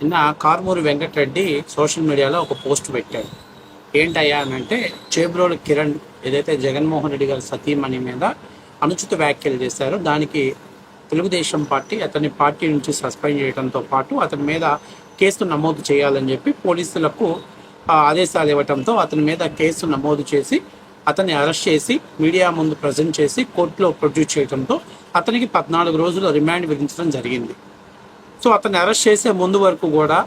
నిన్న కారుమూరి వెంకటరెడ్డి సోషల్ మీడియాలో ఒక పోస్ట్ పెట్టాడు. ఏంటయ్యా అని అంటే చేబ్రోలు కిరణ్ ఏదైతే జగన్మోహన్ రెడ్డి గారి సతీమణి మీద అనుచిత వ్యాఖ్యలు చేశారో దానికి తెలుగుదేశం పార్టీ అతని పార్టీ నుంచి సస్పెండ్ చేయడంతో పాటు అతని మీద కేసు నమోదు చేయాలని చెప్పి పోలీసులకు ఆదేశాలు ఇవ్వడంతో అతని మీద కేసు నమోదు చేసి అతన్ని అరెస్ట్ చేసి మీడియా ముందు ప్రజెంట్ చేసి కోర్టులో ప్రొడ్యూస్ చేయడంతో అతనికి పద్నాలుగు రోజులు రిమాండ్ విధించడం జరిగింది. సో అతన్ని అరెస్ట్ చేసే ముందు వరకు కూడా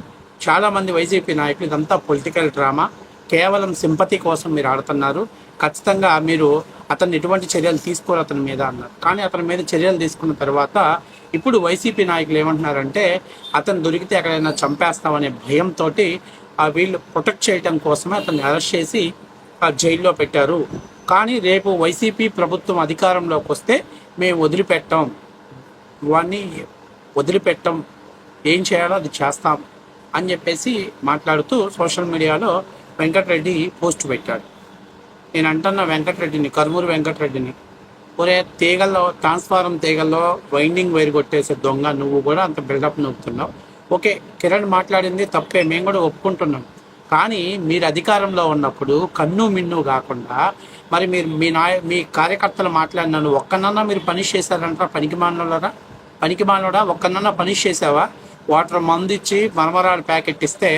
చాలామంది వైసీపీ నాయకులు ఇదంతా పొలిటికల్ డ్రామా. కేవలం సింపతి కోసం మీరు ఆడుతున్నారు. ఖచ్చితంగా మీరు అతన్ని ఎటువంటి చర్యలు తీసుకోరు అతని మీద అన్నారు. కానీ అతని మీద చర్యలు తీసుకున్న తర్వాత ఇప్పుడు వైసీపీ నాయకులు ఏమంటున్నారంటే అతను దొరికితే ఎక్కడైనా చంపేస్తామనే భయంతో వీళ్ళు ప్రొటెక్ట్ చేయడం కోసమే అతన్ని అరెస్ట్ చేసి ఆ జైల్లో పెట్టారు. కానీ రేపు వైసీపీ ప్రభుత్వం అధికారంలోకి వస్తే మేము వదిలిపెట్టాం. వాడిని వదిలిపెట్టం. ఏం చేయాలో అది చేస్తాం అని చెప్పేసి మాట్లాడుతూ సోషల్ మీడియాలో వెంకటరెడ్డి పోస్ట్ పెట్టాడు. నేను అంటున్న వెంకటరెడ్డిని కర్మూరు వెంకటరెడ్డిని ఒరే తీగల్లో ట్రాన్స్ఫారం తీగల్లో వైండింగ్ వైర్ కొట్టేసే దొంగ నువ్వు కూడా అంత బిల్డప్ నొప్పుతున్నావు ఓకే కిరణ్ మాట్లాడింది తప్పే మేము కూడా ఒప్పుకుంటున్నాం. కానీ మీరు అధికారంలో ఉన్నప్పుడు కన్ను మిన్ను కాకుండా మరి మీరు మీ నాయ మీ కార్యకర్తలు మాట్లాడినాను ఒక్కనన్నా మీరు పనిష్ చేశారంటారా? పనికి మానవులరా? పనికి మానవుడా? ఒక్కనన్నా పనిష్ చేసావా వాటర్ మందు ఇచ్చి మరమరాలు ప్యాకెట్ ఇస్తే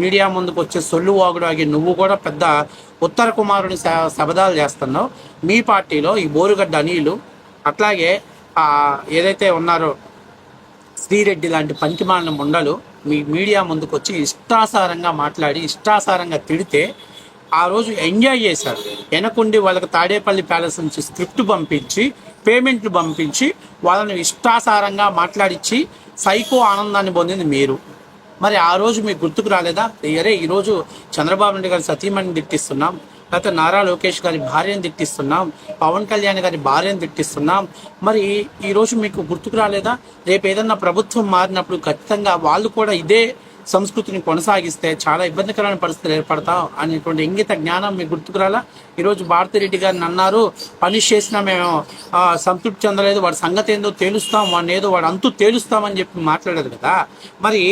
మీడియా ముందుకు వచ్చే సొల్లు వాగుడు ఆగి నువ్వు కూడా పెద్ద ఉత్తర కుమారుని శబదాలు చేస్తున్నావు. మీ పార్టీలో ఈ బోరుగడ్డ అనిలు అట్లాగే ఏదైతే ఉన్నారో శ్రీరెడ్డి లాంటి పనికిమాలిన ముండలు మీ మీడియా ముందుకు వచ్చి ఇష్టాసారంగా మాట్లాడి ఇష్టాసారంగా తిడితే ఆ రోజు ఎంజాయ్ చేశారు. వెనకుండి వాళ్ళకి తాడేపల్లి ప్యాలెస్ నుంచి స్క్రిప్ట్ పంపించి పేమెంట్లు పంపించి వాళ్ళని ఇష్టాసారంగా మాట్లాడించి సైకో ఆనందాన్ని పొందింది మీరు. మరి ఆ రోజు మీకు గుర్తుకు రాలేదా? అరే ఈరోజు చంద్రబాబు నాయుడు గారి సతీమణిని తిట్టిస్తున్నాం లేకపోతే నారా లోకేష్ గారి భార్యను తిట్టిస్తున్నాం పవన్ కళ్యాణ్ గారి భార్యను తిట్టిస్తున్నాం. మరి ఈరోజు మీకు గుర్తుకు రాలేదా? రేపు ఏదన్నా ప్రభుత్వం మారినప్పుడు ఖచ్చితంగా వాళ్ళు కూడా ఇదే సంస్కృతిని కొనసాగిస్తే చాలా ఇబ్బందికరమైన పరిస్థితులు ఏర్పడతాం అనేటువంటి ఇంగిత జ్ఞానం మీకు గుర్తుకురాలా? ఈరోజు భారతిరెడ్డి గారిని అన్నారు పనిష్ చేసినా మేము సంతృప్తి చెందలేదు వాడి సంగతి ఏందో తేలుస్తాం వాడిని ఏదో వాడు అంతు తేలుస్తామని చెప్పి మాట్లాడారు కదా. మరి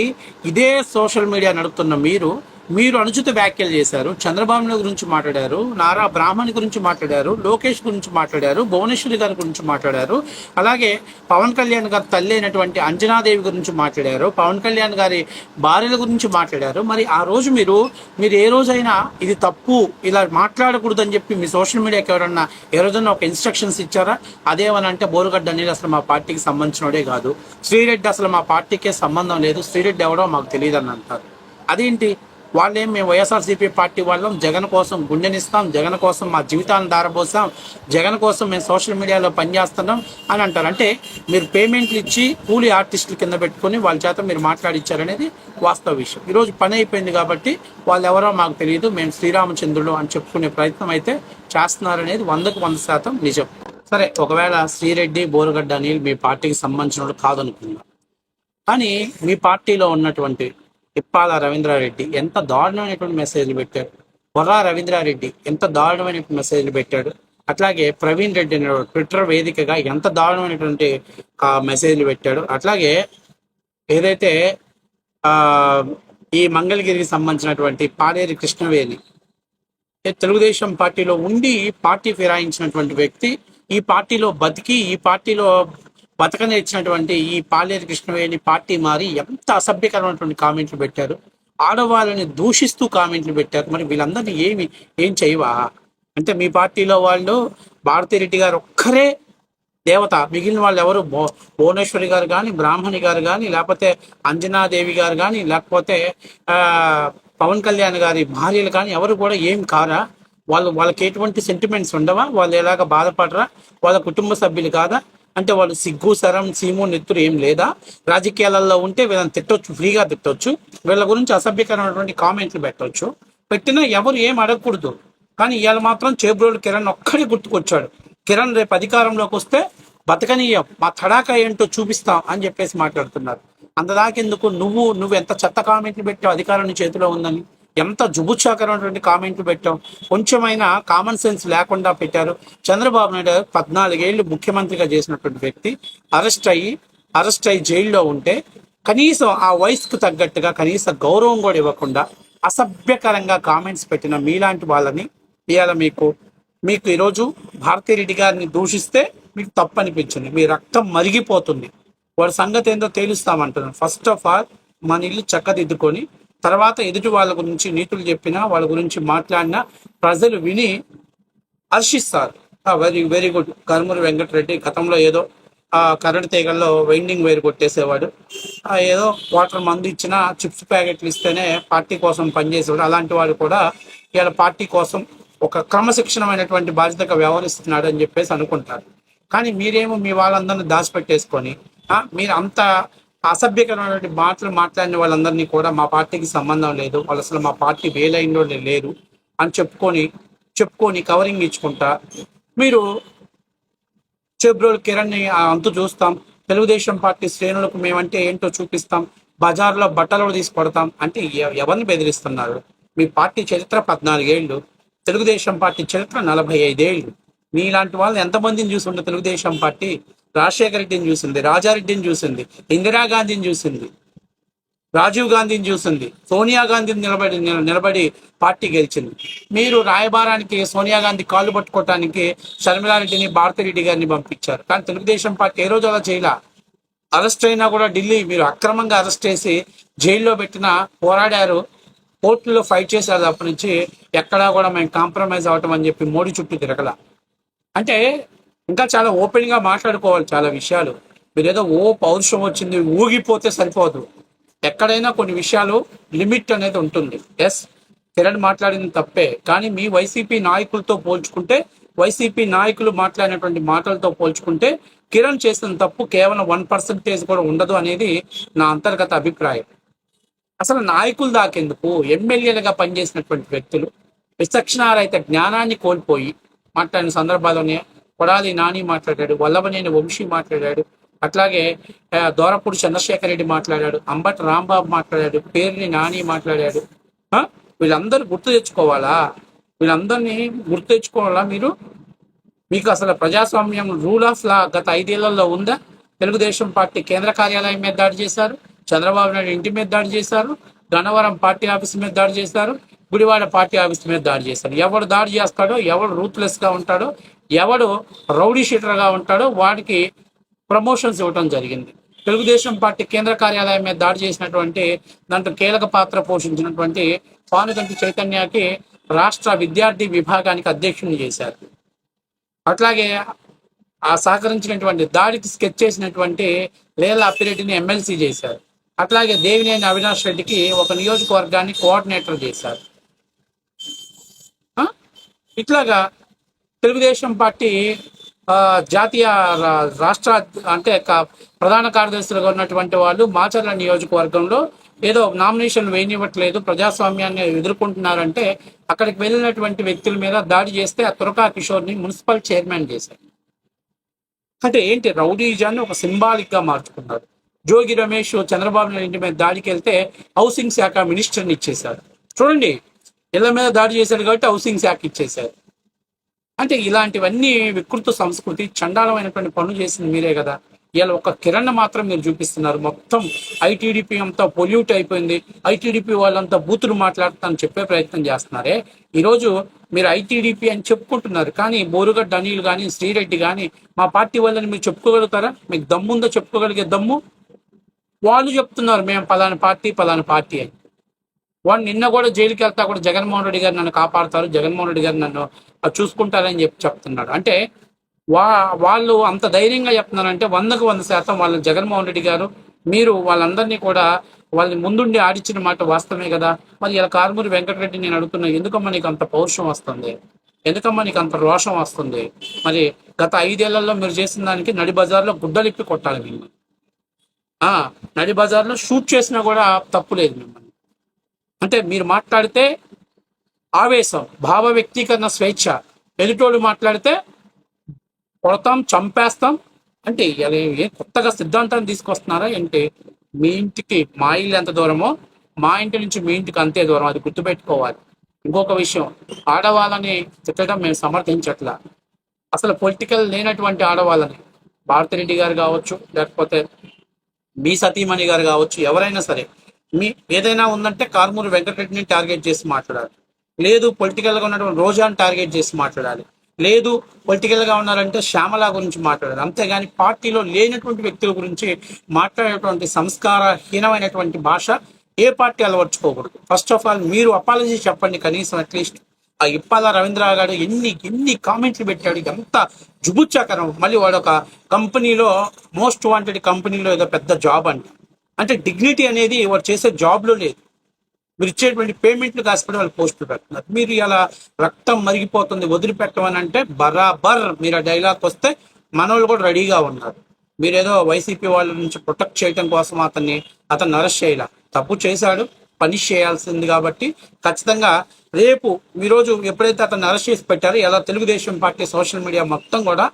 ఇదే సోషల్ మీడియా నడుపుతున్న మీరు మీరు అనుచిత వ్యాఖ్యలు చేశారు చంద్రబాబు గురించి మాట్లాడారు నారా బ్రాహ్మణి గురించి మాట్లాడారు లోకేష్ గురించి మాట్లాడారు భువనేశ్వరి గారి గురించి మాట్లాడారు అలాగే పవన్ కళ్యాణ్ గారి తల్లి అయినటువంటి అంజనాదేవి గురించి మాట్లాడారు పవన్ కళ్యాణ్ గారి భార్యల గురించి మాట్లాడారు. మరి ఆ రోజు మీరు మీరు ఏ రోజైనా ఇది తప్పు ఇలా మాట్లాడకూడదని చెప్పి మీ సోషల్ మీడియాకి ఎవరన్నా ఏ రోజైనా ఒక ఇన్స్ట్రక్షన్స్ ఇచ్చారా? అదేమని అంటే బోరుగడ్డ అనేది అసలు మా పార్టీకి సంబంధించినోడే కాదు. శ్రీరెడ్డి అసలు మా పార్టీకే సంబంధం లేదు. శ్రీరెడ్డి ఎవడో మాకు తెలియదు అని అంటారు. అదేంటి? వాళ్ళేం మేము వైఎస్ఆర్సీపీ పార్టీ వాళ్ళం. జగన్ కోసం గుండెనిస్తాం. జగన్ కోసం మా జీవితాలను దారబోసాం. జగన్ కోసం మేము సోషల్ మీడియాలో పనిచేస్తున్నాం అని అంటారు. అంటే మీరు పేమెంట్లు ఇచ్చి కూలీ ఆర్టిస్టుల కింద పెట్టుకొని వాళ్ళ చేత మీరు మాట్లాడిచ్చారనేది వాస్తవ విషయం. ఈరోజు పని అయిపోయింది కాబట్టి వాళ్ళు ఎవరో మాకు తెలియదు. మేము శ్రీరామచంద్రుడు అని చెప్పుకునే ప్రయత్నం అయితే చేస్తున్నారనేది వందకు వంద శాతం నిజం. సరే ఒకవేళ శ్రీరెడ్డి బోరుగడ్డ అనిల్ మీ పార్టీకి సంబంధించిన కాదనుకుందాం. కానీ మీ పార్టీలో ఉన్నటువంటి తిప్పాల రవీంద్రారెడ్డి. ఎంత దారుణమైనటువంటి మెసేజ్లు పెట్టాడు. బొర్రా రవీంద్రారెడ్డి ఎంత దారుణమైనటువంటి మెసేజ్లు పెట్టాడు. అట్లాగే ప్రవీణ్ రెడ్డి అనే ట్విట్టర్ వేదికగా ఎంత దారుణమైనటువంటి మెసేజ్లు పెట్టాడు. అట్లాగే ఏదైతే ఈ మంగళగిరికి సంబంధించినటువంటి పాలేరి కృష్ణవేణి తెలుగుదేశం పార్టీలో ఉండి పార్టీ ఫిరాయించినటువంటి వ్యక్తి ఈ పార్టీలో బతికి ఈ పార్టీలో బతకనిచ్చినటువంటి ఈ పాలేరు కృష్ణవేణి పార్టీ మారి ఎంత అసభ్యకరమైనటువంటి కామెంట్లు పెట్టారు. ఆడవాళ్ళని దూషిస్తూ కామెంట్లు పెట్టారు. మరి వీళ్ళందరినీ ఏమి ఏం చేయవా? అంటే మీ పార్టీలో వాళ్ళు భారతిరెడ్డి గారు ఒక్కరే దేవత. మిగిలిన వాళ్ళు ఎవరు? భో భువనేశ్వరి గారు కానీ బ్రాహ్మణి గారు కానీ లేకపోతే అంజనాదేవి గారు కానీ లేకపోతే పవన్ కళ్యాణ్ గారి భార్యలు కానీ ఎవరు కూడా ఏం కారా? వాళ్ళు వాళ్ళకి ఎటువంటి సెంటిమెంట్స్ ఉండవా? వాళ్ళు ఎలాగ బాధపడరా? వాళ్ళ కుటుంబ సభ్యులు కాదా? అంటే వాళ్ళు సిగ్గు సరం సీము నెత్తురు ఏం లేదా? రాజకీయాలలో ఉంటే వీళ్ళని తిట్టొచ్చు ఫ్రీగా తిట్టొచ్చు. వీళ్ళ గురించి అసభ్యకరమైనటువంటి కామెంట్లు పెట్టవచ్చు పెట్టినా ఎవరు ఏం అడగకూడదు. కానీ ఇవాళ మాత్రం చేబ్రోలు కిరణ్ ఒక్కడే గుర్తుకొచ్చాడు. కిరణ్ రేపు అధికారంలోకి వస్తే బతకనీయం. మా తడాక ఏంటో చూపిస్తాం అని చెప్పేసి మాట్లాడుతున్నారు. అంతదాకెందుకు నువ్వు నువ్వు ఎంత చెత్త కామెంట్లు పెట్టావు అధికారాన్ని చేతిలో ఉందని? ఎంత జుబుచ్చాకరమైనటువంటి కామెంట్లు పెట్టాం కొంచెమైనా కామన్ సెన్స్ లేకుండా పెట్టారు. చంద్రబాబు నాయుడు పద్నాలుగేళ్ళు ముఖ్యమంత్రిగా చేసినటువంటి వ్యక్తి. అరెస్ట్ అయ్యి అరెస్ట్ అయ్యి జైల్లో ఉంటే కనీసం ఆ వయసుకు తగ్గట్టుగా కనీస గౌరవం కూడా ఇవ్వకుండా అసభ్యకరంగా కామెంట్స్ పెట్టిన మీలాంటి వాళ్ళని ఇవాళ మీకు. మీకు ఈరోజు భారతీరెడ్డి గారిని దూషిస్తే మీకు తప్పు అనిపించింది మీ రక్తం మరిగిపోతుంది. వాడి సంగతి ఏందో తేలుస్తామంటున్నాను. ఫస్ట్ ఆఫ్ ఆల్ మన ఇల్లు చక్కదిద్దుకొని తర్వాత ఎదుటి వాళ్ళ గురించి నీతులు చెప్పినా వాళ్ళ గురించి మాట్లాడినా ప్రజలు విని హర్షిస్తారు. Very very good Karumuri Venkata Reddy గతంలో ఏదో ఆ కరెంట్ తీగల్లో వెయిండింగ్ వైర్ కొట్టేసేవాడు. ఏదో వాటర్ మందు ఇచ్చిన చిప్స్ ప్యాకెట్లు ఇస్తేనే పార్టీ కోసం పనిచేసేవాడు. అలాంటి వాడు కూడా ఇవాళ పార్టీ కోసం ఒక క్రమశిక్షణమైనటువంటి బాధ్యతగా వ్యవహరిస్తున్నాడు అని చెప్పేసి అనుకుంటారు. కానీ మీరేమో మీ వాళ్ళందరినీ దాచిపెట్టేసుకొని మీరు అంత అసభ్యకరమైనటువంటి మాటలు మాట్లాడిన వాళ్ళందరినీ కూడా మా పార్టీకి సంబంధం లేదు. వాళ్ళు అసలు మా పార్టీ వేలైన్లో లేరు అని చెప్పుకొని చెప్పుకొని కవరింగ్ ఇచ్చుకుంటా. మీరు చెబ్రోల్ కిరణ్ని అంతు చూస్తాం. తెలుగుదేశం పార్టీ శ్రేణులకు మేమంటే ఏంటో చూపిస్తాం. బజార్లో బట్టలు తీసి కొడతాం. అంటే ఎవరిని బెదిరిస్తున్నారు? మీ పార్టీ చరిత్ర పద్నాలుగేళ్ళు తెలుగుదేశం పార్టీ చరిత్ర నలభై ఐదేళ్ళు మీలాంటి వాళ్ళని ఎంతమందిని చూసిండు తెలుగుదేశం పార్టీ రాజశేఖర రెడ్డిని చూసింది రాజారెడ్డిని చూసింది ఇందిరాగాంధీని చూసింది రాజీవ్ గాంధీని చూసింది సోనియా గాంధీని నిలబడి నిలబడి పార్టీ గెలిచింది. మీరు రాయబారానికి సోనియా గాంధీ కాళ్ళు పట్టుకోవటానికి షర్మిలారెడ్డిని భారతిరెడ్డి గారిని పంపించారు. కానీ తెలుగుదేశం పార్టీ ఏ రోజు అలా చేయలే? అరెస్ట్ అయినా కూడా ఢిల్లీ మీరు అక్రమంగా అరెస్ట్ చేసి జైల్లో పెట్టిన పోరాడారు. కోర్టులో ఫైట్ చేశారు అప్పటి నుంచి ఎక్కడా కూడా మేము కాంప్రమైజ్ అవటం అని చెప్పి మోడీ చుట్టూ తిరగల. అంటే ఇంకా చాలా ఓపెన్గా మాట్లాడుకోవాలి చాలా విషయాలు. మీరు ఏదో ఓ పౌరుషం వచ్చింది ఊగిపోతే సరిపోదు. ఎక్కడైనా కొన్ని విషయాలు లిమిట్ అనేది ఉంటుంది. ఎస్ కిరణ్ మాట్లాడింది తప్పే. కానీ మీ వైసీపీ నాయకులతో పోల్చుకుంటే వైసీపీ నాయకులు మాట్లాడినటువంటి మాటలతో పోల్చుకుంటే కిరణ్ చేసిన తప్పు కేవలం వన్ పర్సెంటేజ్ కూడా ఉండదు అనేది నా అంతర్గత అభిప్రాయం. అసలు నాయకులు దాకెందుకు? ఎమ్మెల్యేలుగా పనిచేసినటువంటి వ్యక్తులు విచక్షణారైతే జ్ఞానాన్ని కోల్పోయి మాట్లాడిన సందర్భాల్లోనే కొడాలి నాని మాట్లాడాడు వల్లభనేని వంశీ మాట్లాడాడు అట్లాగే దోరపూడి చంద్రశేఖర్ రెడ్డి మాట్లాడాడు అంబటి రాంబాబు మాట్లాడాడు పేరుని నాని మాట్లాడాడు. వీళ్ళందరూ గుర్తు తెచ్చుకోవాలా? వీళ్ళందరినీ గుర్తు తెచ్చుకోవాలా మీరు? మీకు అసలు ప్రజాస్వామ్యం రూల్ ఆఫ్ లా గత ఐదేళ్ళలో ఉందా? తెలుగుదేశం పార్టీ కేంద్ర కార్యాలయం మీద దాడి చేశారు చంద్రబాబు నాయుడు ఇంటి మీద దాడి చేశారు గన్నవరం పార్టీ ఆఫీస్ మీద దాడి చేశారు గుడివాడ పార్టీ ఆఫీస్ మీద దాడి చేశారు. ఎవడు దాడి చేస్తాడో ఎవడు రూత్లెస్గా ఉంటాడో ఎవడు రౌడీ షీటర్గా ఉంటాడో వాడికి ప్రమోషన్స్ ఇవ్వడం జరిగింది. తెలుగుదేశం పార్టీ కేంద్ర కార్యాలయం మీద దాడి చేసినటువంటి దాంట్లో కీలక పాత్ర పోషించినటువంటి పానుగంటి చైతన్యకి రాష్ట్ర విద్యార్థి విభాగానికి అధ్యక్షుని చేశారు. అట్లాగే ఆ సహకరించినటువంటి దాడికి స్కెచ్ చేసినటువంటి లేల అప్పిరెడ్డిని ఎమ్మెల్సీ చేశారు. అట్లాగే దేవినేని అవినాష్ రెడ్డికి ఒక నియోజకవర్గాన్ని కోఆర్డినేటర్ చేశారు. ఇట్లాగా తెలుగుదేశం పార్టీ జాతీయ రా- రాష్ట్ర అంటే ప్రధాన కార్యదర్శులుగా ఉన్నటువంటి వాళ్ళు మాచర్ల నియోజకవర్గంలో ఏదో నామినేషన్ వేయనివ్వట్లేదు ప్రజాస్వామ్యాన్ని ఎదుర్కొంటున్నారంటే అక్కడికి వెళ్ళినటువంటి వ్యక్తుల మీద దాడి చేస్తే ఆ తురకా కిషోర్ని మున్సిపల్ చైర్మన్ చేశారు. అంటే ఏంటి రౌడీజాన్ని ఒక సింబాలిక్గా మార్చుకున్నారు? జోగి రమేష్ చంద్రబాబు నాయుడు ఇంటి మీద దాడికి వెళ్తే హౌసింగ్ శాఖ మినిస్టర్ని ఇచ్చేశారు. చూడండి ఇళ్ళ మీద దాడి చేశారు కాబట్టి హౌసింగ్ శాఖ ఇచ్చేశారు. అంటే ఇలాంటివన్నీ వికృత సంస్కృతి చండాలమైనటువంటి పనులు చేసింది మీరే కదా. ఇలా ఒక కిరణ్ మాత్రం మీరు చూపిస్తున్నారు. మొత్తం ఐటీడీపీ అంతా పొల్యూట్ అయిపోయింది. ఐటీడీపీ వాళ్ళంతా బూతులు మాట్లాడుతానని చెప్పే ప్రయత్నం చేస్తున్నారే. ఈరోజు మీరు ఐటీడీపీ అని చెప్పుకుంటున్నారు. కానీ బోరుగడ్డ అనిల్ కానీ శ్రీరెడ్డి కానీ మా పార్టీ వాళ్ళని మీరు చెప్పుకోగలుగుతారా? మీకు దమ్ముందో చెప్పుకోగలిగే దమ్ము? వాళ్ళు చెప్తున్నారు మేము పలానా పార్టీ పలానా పార్టీ అని. వాడు నిన్న కూడా జైలుకి వెళ్తా కూడా జగన్మోహన్ రెడ్డి గారు నన్ను కాపాడుతారు జగన్మోహన్ రెడ్డి గారు నన్ను చూసుకుంటారని చెప్పి చెప్తున్నాడు. అంటే వా వాళ్ళు అంత ధైర్యంగా చెప్తున్నారంటే వందకు వంద శాతం వాళ్ళ జగన్మోహన్ రెడ్డి గారు మీరు వాళ్ళందరినీ కూడా వాళ్ళని ముందుండి ఆడిచ్చిన మాట వాస్తవమే కదా? మరి ఇలా కారుమూరి వెంకటరెడ్డి నేను అడుగుతున్నా ఎందుకమ్మా నీకు అంత పౌరుషం వస్తుంది? ఎందుకమ్మా నీకు అంత రోషం వస్తుంది? మరి గత ఐదేళ్ళలో మీరు చేసిన దానికి నడి బజార్లో గుడ్డలిప్పి కొట్టాలి మిమ్మల్ని. నడి బజార్లో షూట్ చేసినా కూడా తప్పు లేదు మిమ్మల్ని. అంటే మీరు మాట్లాడితే ఆవేశం భావ వ్యక్తీకరణ స్వేచ్ఛ. ఎదుటోళ్ళు మాట్లాడితే కొడతాం చంపేస్తాం. అంటే ఇలా ఏ కొత్తగా సిద్ధాంతాన్ని తీసుకొస్తున్నారా అంటే మీ ఇంటికి మా ఇల్లు ఎంత దూరమో మా ఇంటి నుంచి మీ ఇంటికి అంతే దూరం అది గుర్తుపెట్టుకోవాలి. ఇంకొక విషయం ఆడవాళ్ళని తిట్టడం మేము సమర్థించట్లా. అసలు పొలిటికల్ లేనటువంటి ఆడవాళ్ళని భారతిరెడ్డి గారు కావచ్చు లేకపోతే మీ సతీమణి గారు కావచ్చు ఎవరైనా సరే మీ ఏదైనా ఉందంటే కార్మూరు వెంకటరెడ్డిని టార్గెట్ చేసి మాట్లాడాలి. లేదు పొలిటికల్గా ఉన్నటువంటి రోజాను టార్గెట్ చేసి మాట్లాడాలి. లేదు పొలిటికల్గా ఉన్నారంటే శ్యామల గురించి మాట్లాడాలి. అంతేగాని పార్టీలో లేనటువంటి వ్యక్తుల గురించి మాట్లాడేటువంటి సంస్కారహీనమైనటువంటి భాష ఏ పార్టీ అలవర్చుకోకూడదు. ఫస్ట్ ఆఫ్ ఆల్ మీరు అపాలజీ చెప్పండి కనీసం అట్లీస్ట్ ఆ ఇప్పాల రవీంద్ర గారు ఎన్ని ఎన్ని కామెంట్లు పెట్టాడు ఎంత జుబుచ్చాకరం. మళ్ళీ వాడు ఒక కంపెనీలో మోస్ట్ వాంటెడ్ కంపెనీలో ఏదో పెద్ద జాబ్ అంట. అంటే డిగ్నిటీ అనేది వారు చేసే జాబ్లో లేదు. మీరు ఇచ్చేటువంటి పేమెంట్లు కాసిపోయి వాళ్ళు పోస్టులు పెడుతున్నారు మీరు ఇలా రక్తం మరిగిపోతుంది వదిలిపెట్టమని అంటే బరాబర్ మీరు ఆ డైలాగ్ వస్తే మనోళ్ళు కూడా రెడీగా ఉన్నారు. మీరేదో వైసీపీ వాళ్ళ నుంచి ప్రొటెక్ట్ చేయడం కోసం అతన్ని అతను అరెస్ట్ చేయాల. తప్పు చేశాడు పనిష్ చేయాల్సింది కాబట్టి ఖచ్చితంగా రేపు ఈరోజు రోజు ఎప్పుడైతే అతన్ని అరెస్ట్ చేసి పెట్టారో ఎలా తెలుగుదేశం పార్టీ సోషల్ మీడియా మొత్తం కూడా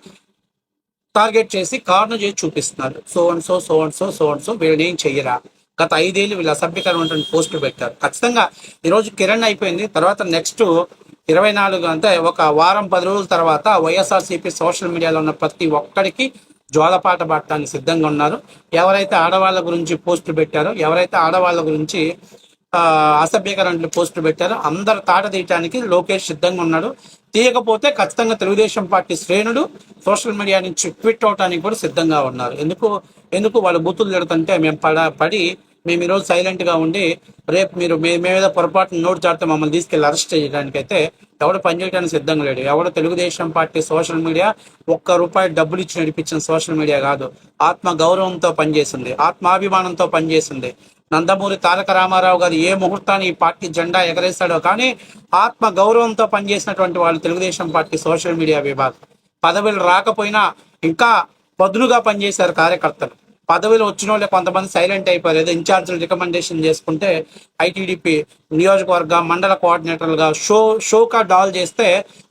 టార్గెట్ చేసి కార్ను చేసి చూపిస్తున్నారు. So and so so and so so and so వీళ్ళని ఏం చెయ్యరా? గత ఐదేళ్ళు వీళ్ళ అసభ్యకరమైనటువంటి పోస్టులు పెట్టారు. ఖచ్చితంగా ఈరోజు కిరణ్ అయిపోయింది. తర్వాత నెక్స్ట్ ఇరవై నాలుగు అంటే ఒక వారం పది రోజుల తర్వాత వైఎస్ఆర్సీపీ సోషల్ మీడియాలో ఉన్న ప్రతి ఒక్కడికి జ్వాలపాట పట్టడానికి సిద్ధంగా ఉన్నారు. ఎవరైతే ఆడవాళ్ళ గురించి పోస్టులు పెట్టారో ఎవరైతే ఆడవాళ్ళ గురించి అసభ్యకరమైన పోస్టులు పెట్టారు. అందరు తాట తీయటానికి లోకేష్ సిద్ధంగా ఉన్నాడు. తీయకపోతే ఖచ్చితంగా తెలుగుదేశం పార్టీ శ్రేణులు సోషల్ మీడియా నుంచి ట్విట్ అవడానికి కూడా సిద్ధంగా ఉన్నారు. ఎందుకు ఎందుకు వాళ్ళు బూతులు తిడుతుంటే మేము పడ పడి మేము ఈరోజు సైలెంట్గా ఉండి రేపు మీరు మే మీ మీద పొరపాటున నోటు చాడితే మమ్మల్ని తీసుకెళ్ళి అరెస్ట్ చేయడానికి అయితే ఎవడు పనిచేయడానికి సిద్ధంగా లేడు. ఎవడు తెలుగుదేశం పార్టీ సోషల్ మీడియా ఒక్క రూపాయి డబ్బులు ఇచ్చి నడిపించిన సోషల్ మీడియా కాదు. ఆత్మ గౌరవంతో పనిచేసింది. ఆత్మాభిమానంతో పనిచేసింది. నందమూరి తారక రామారావు గారు ఏ ముహూర్తాన్ని ఈ పార్టీ జెండా ఎగరేస్తాడో కానీ ఆత్మ గౌరవంతో పనిచేసినటువంటి వాళ్ళు తెలుగుదేశం పార్టీ సోషల్ మీడియా విభాగం. పదవులు రాకపోయినా ఇంకా పదునుగా పనిచేశారు కార్యకర్తలు. పదవులు వచ్చిన వాళ్ళే కొంతమంది సైలెంట్ అయిపోయారు. ఏదో ఇన్ఛార్జీలు రికమెండేషన్ చేసుకుంటే ఐటీడీపీ నియోజకవర్గ మండల కోఆర్డినేటర్లుగా షో షోకా డాల్ చేస్తే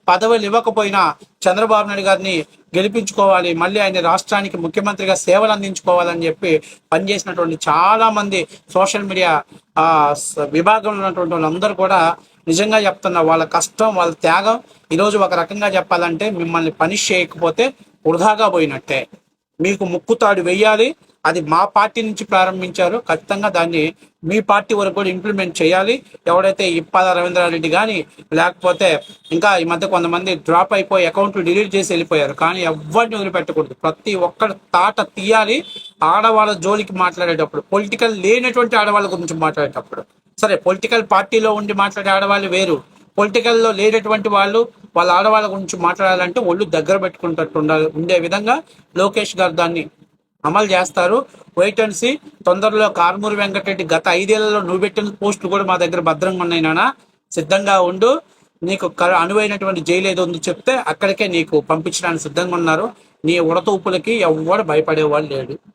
పదవులు ఇవ్వకపోయినా చంద్రబాబు నాయుడు గారిని గెలిపించుకోవాలి. మళ్ళీ ఆయన రాష్ట్రానికి ముఖ్యమంత్రిగా సేవలు అందించుకోవాలని చెప్పి పనిచేసినటువంటి చాలా మంది సోషల్ మీడియా విభాగంలో ఉన్నటువంటి వాళ్ళందరూ కూడా నిజంగా చెప్తున్న వాళ్ళ కష్టం వాళ్ళ త్యాగం ఈరోజు ఒక రకంగా చెప్పాలంటే మిమ్మల్ని పనిష్ చేయకపోతే వృధాగా పోయినట్టే. మీకు ముక్కుతాడు వెయ్యాలి అది మా పార్టీ నుంచి ప్రారంభించారు. ఖచ్చితంగా దాన్ని మీ పార్టీ వరకు కూడా ఇంప్లిమెంట్ చేయాలి. ఎవడైతే ఇప్పాల రవీంద్రారెడ్డి కానీ లేకపోతే ఇంకా ఈ మధ్య కొంతమంది డ్రాప్ అయిపోయి అకౌంట్ డిలీట్ చేసి వెళ్ళిపోయారు. కానీ ఎవరిని వదిలిపెట్టకూడదు. ప్రతి ఒక్కరి తాట తీయాలి. ఆడవాళ్ళ జోలికి మాట్లాడేటప్పుడు పొలిటికల్ లేనటువంటి ఆడవాళ్ళ గురించి మాట్లాడేటప్పుడు. సరే పొలిటికల్ పార్టీలో ఉండి మాట్లాడే ఆడవాళ్ళు వేరు. పొలిటికల్లో లేనటువంటి వాళ్ళు వాళ్ళ ఆడవాళ్ళ గురించి మాట్లాడాలంటే ఒళ్ళు దగ్గర పెట్టుకున్నట్టు ఉండాలి. ఉండే విధంగా లోకేష్ గారు దాన్ని అమలు చేస్తారు. వెయిట్ అండ్ సి తొందరలో కార్మూరి వెంకటరెడ్డి గత ఐదేళ్ళలో నువ్వు పెట్టిన పోస్టులు కూడా మా దగ్గర భద్రంగా ఉన్నాయి నాన్న. సిద్ధంగా ఉండు. నీకు కర- అనువైనటువంటి జైలు ఏదో ఉందో చెప్తే అక్కడికే నీకు పంపించడానికి సిద్ధంగా ఉన్నారు. నీ ఉడతూపులకి ఎవ్వడు భయపడేవాళ్ళు లేడు